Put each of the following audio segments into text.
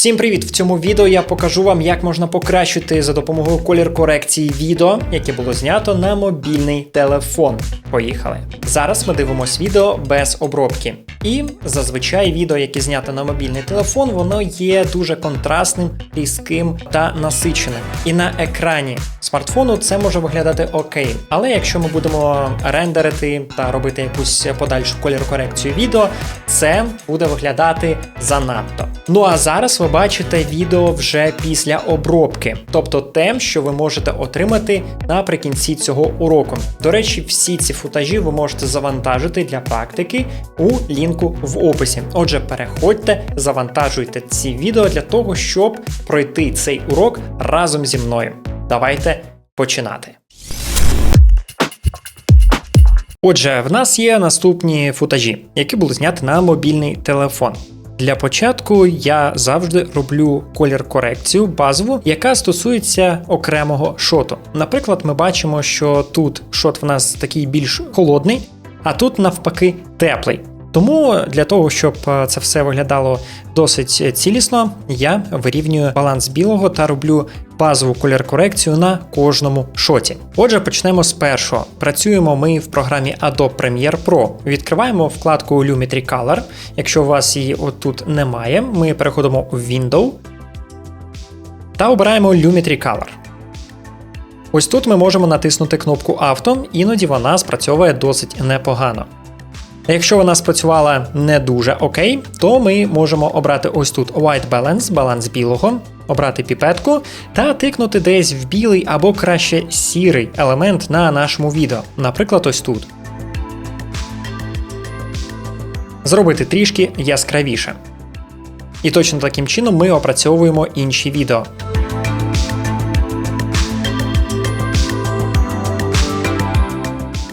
Всім привіт! В цьому відео я покажу вам, як можна покращити за допомогою колір корекції відео, яке було знято на мобільний телефон. Поїхали! Зараз ми дивимося відео без обробки. І зазвичай відео, яке знято на мобільний телефон, воно є дуже контрастним, різким та насиченим. І на екрані смартфону це може виглядати окей. Але якщо ми будемо рендерити та робити якусь подальшу колір корекцію відео, це буде виглядати занадто. Ну а зараз ви бачите відео вже після обробки, тобто те, що ви можете отримати наприкінці цього уроку. До речі, всі ці футажі ви можете завантажити для практики у лінку в описі. Отже, переходьте, завантажуйте ці відео для того, щоб пройти цей урок разом зі мною. Давайте починати. Отже, в нас є наступні футажі, які були зняті на мобільний телефон. Для початку я завжди роблю колір корекцію базову, яка стосується окремого шоту. Наприклад, ми бачимо, що тут шот в нас такий більш холодний, а тут навпаки теплий. Тому для того, щоб е, це все виглядало досить цілісно, я вирівнюю баланс білого та роблю базову колір корекцію на кожному шоті. Отже, почнемо з першого. Працюємо ми в програмі Adobe Premiere Pro. Відкриваємо вкладку Lumetri Color. Якщо у вас її отут немає, ми переходимо у Window та обираємо Lumetri Color. Ось тут ми можемо натиснути кнопку Авто, іноді вона спрацьовує досить непогано. Якщо вона спрацювала не дуже окей, то ми можемо обрати ось тут White Balance, баланс білого, обрати піпетку та тикнути десь в білий або краще сірий елемент на нашому відео, наприклад, ось тут. Зробити трішки яскравіше. І точно таким чином ми опрацьовуємо інші відео.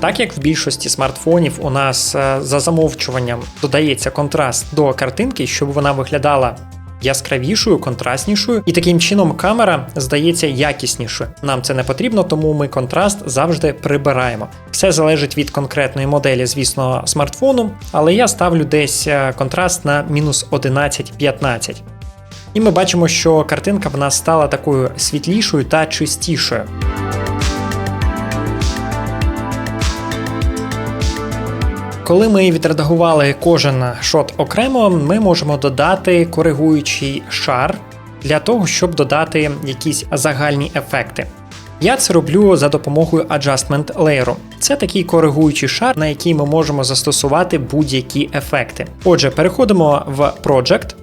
Так як в більшості смартфонів у нас е, за замовчуванням додається контраст до картинки, щоб вона виглядала яскравішою, контрастнішою, і таким чином камера здається якіснішою. Нам це не потрібно, тому ми контраст завжди прибираємо. Все залежить від конкретної моделі, звісно, смартфону, але я ставлю десь е, контраст на мінус 11-15. І ми бачимо, що картинка в нас стала такою світлішою та чистішою. Коли ми відредагували кожен шот окремо, ми можемо додати коригуючий шар для того, щоб додати якісь загальні ефекти. Я це роблю за допомогою Adjustment Layer. Це такий коригуючий шар, на який ми можемо застосувати будь-які ефекти. Отже, переходимо в Project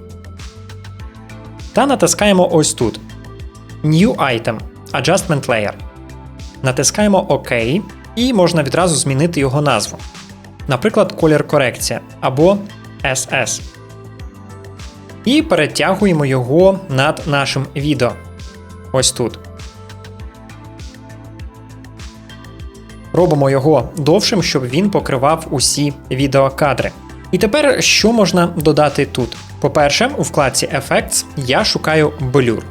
та натискаємо ось тут: New Item Adjustment Layer. Натискаємо ОК, і можна відразу змінити його назву наприклад, колір корекція або SS. І перетягуємо його над нашим відео. Ось тут. Робимо його довшим, щоб він покривав усі відеокадри. І тепер що можна додати тут? По-перше, у вкладці Effects я шукаю Blur.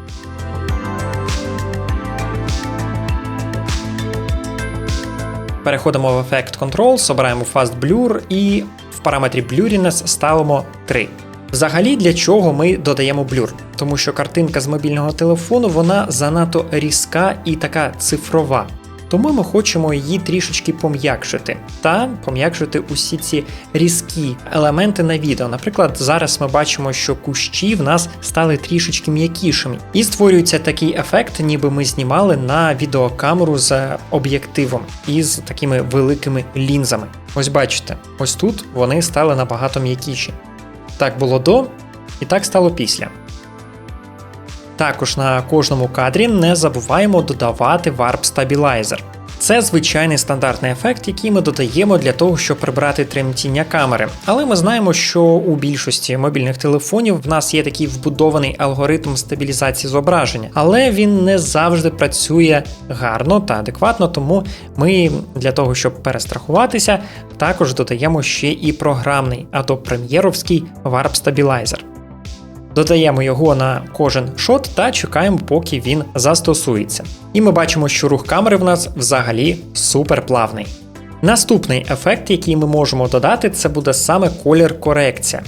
Переходимо в Effect Controls, обираємо Fast Blur і в параметрі Blurriness ставимо 3. Взагалі, для чого ми додаємо блюр? Тому що картинка з мобільного телефону вона занадто різка і така цифрова. Тому ми хочемо її трішечки пом'якшити та пом'якшити усі ці різкі елементи на відео. Наприклад, зараз ми бачимо, що кущі в нас стали трішечки м'якішими, і створюється такий ефект, ніби ми знімали на відеокамеру з об'єктивом із такими великими лінзами. Ось бачите, ось тут вони стали набагато м'якіші. Так було до, і так стало після. Також на кожному кадрі не забуваємо додавати Warp Stabilizer. Це звичайний стандартний ефект, який ми додаємо для того, щоб прибрати тремтіння камери. Але ми знаємо, що у більшості мобільних телефонів в нас є такий вбудований алгоритм стабілізації зображення, але він не завжди працює гарно та адекватно, тому ми для того, щоб перестрахуватися, також додаємо ще і програмний Adobe Premiere Warp Stabilizer. Додаємо його на кожен шот та чекаємо, поки він застосується. І ми бачимо, що рух камери в нас взагалі супер плавний. Наступний ефект, який ми можемо додати, це буде саме колір корекція.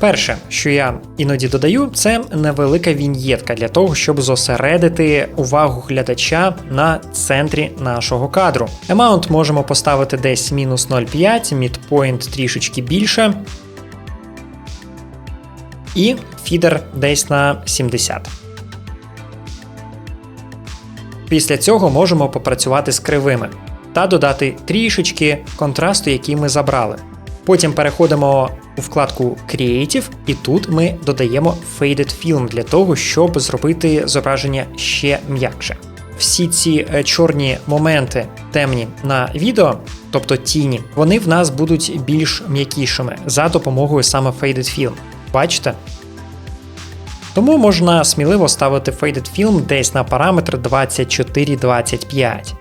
Перше, що я іноді додаю, це невелика віньєтка для того, щоб зосередити увагу глядача на центрі нашого кадру. Amount можемо поставити десь мінус 0,5, midpoint трішечки більше. І фідер десь на 70. Після цього можемо попрацювати з кривими та додати трішечки контрасту, який ми забрали. Потім переходимо у вкладку Creative, і тут ми додаємо Faded Film для того, щоб зробити зображення ще м'якше. Всі ці е, чорні моменти темні на відео, тобто тіні, вони в нас будуть більш м'якішими за допомогою саме Faded Film. Бачите? Тому можна сміливо ставити Faded Film десь на параметр 24-25.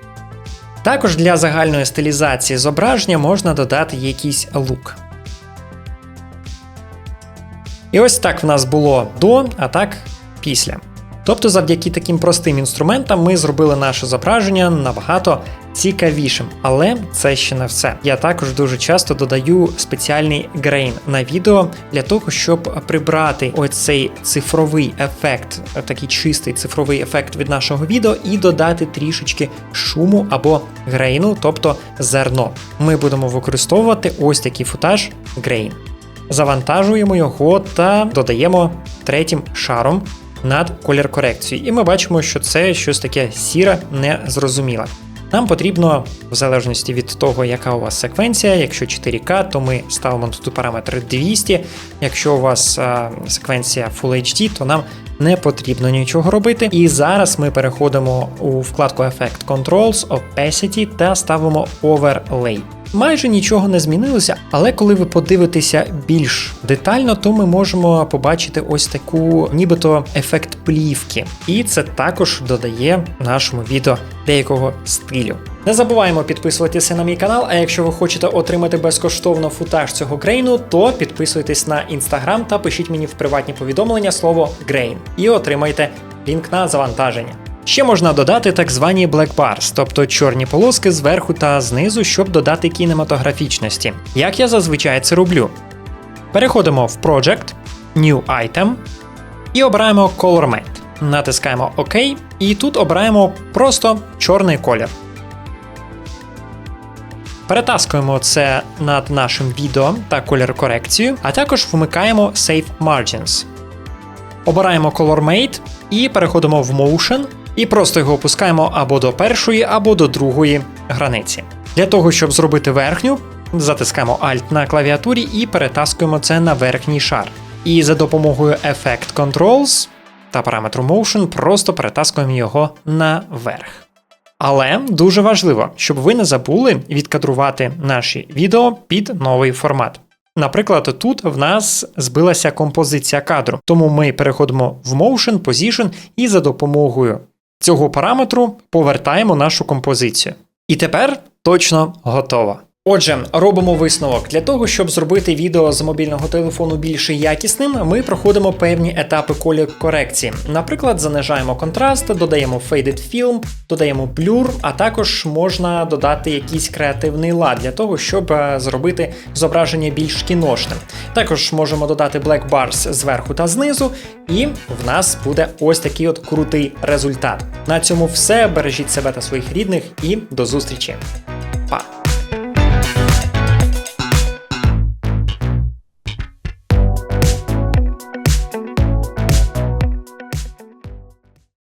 Також для загальної стилізації зображення можна додати якийсь лук. І ось так в нас було до, а так після. Тобто, завдяки таким простим інструментам ми зробили наше зображення набагато цікавішим. Але це ще не все. Я також дуже часто додаю спеціальний грейн на відео для того, щоб прибрати оцей цифровий ефект, такий чистий цифровий ефект від нашого відео, і додати трішечки шуму або грейну, тобто зерно. Ми будемо використовувати ось такий футаж грейн. Завантажуємо його та додаємо третім шаром над колір корекцією. І ми бачимо, що це щось таке сіре, незрозуміле. Нам потрібно, в залежності від того, яка у вас секвенція, якщо 4К, то ми ставимо тут параметр 200. Якщо у вас а, секвенція Full HD, то нам не потрібно нічого робити. І зараз ми переходимо у вкладку Effect Controls, Opacity та ставимо Overlay. Майже нічого не змінилося, але коли ви подивитеся більш детально, то ми можемо побачити ось таку, нібито ефект плівки. І це також додає нашому відео деякого стилю. Не забуваємо підписуватися на мій канал, а якщо ви хочете отримати безкоштовно футаж цього грейну, то підписуйтесь на інстаграм та пишіть мені в приватні повідомлення слово грейн і отримайте лінк на завантаження. Ще можна додати так звані black bars, тобто чорні полоски зверху та знизу, щоб додати кінематографічності. Як я зазвичай це роблю. Переходимо в Project, New Item і обираємо Color Mate. Натискаємо ОК, і тут обираємо просто чорний колір. Перетаскуємо це над нашим відео та колір корекцію, а також вмикаємо Save Margins. Обираємо Color Mate і переходимо в Motion і просто його опускаємо або до першої, або до другої границі. Для того, щоб зробити верхню, затискаємо Alt на клавіатурі і перетаскуємо це на верхній шар. І за допомогою Effect Controls та параметру Motion просто перетаскуємо його наверх. Але дуже важливо, щоб ви не забули відкадрувати наші відео під новий формат. Наприклад, тут в нас збилася композиція кадру, тому ми переходимо в Motion, Position і за допомогою цього параметру повертаємо нашу композицію. І тепер точно готово. Отже, робимо висновок. Для того, щоб зробити відео з мобільного телефону більш якісним, ми проходимо певні етапи колір корекції. Наприклад, занижаємо контраст, додаємо Faded Film, додаємо блюр, а також можна додати якийсь креативний лад для того, щоб е, зробити зображення більш кіношним. Також можемо додати Black Bars зверху та знизу, і в нас буде ось такий от крутий результат. На цьому все. Бережіть себе та своїх рідних і до зустрічі!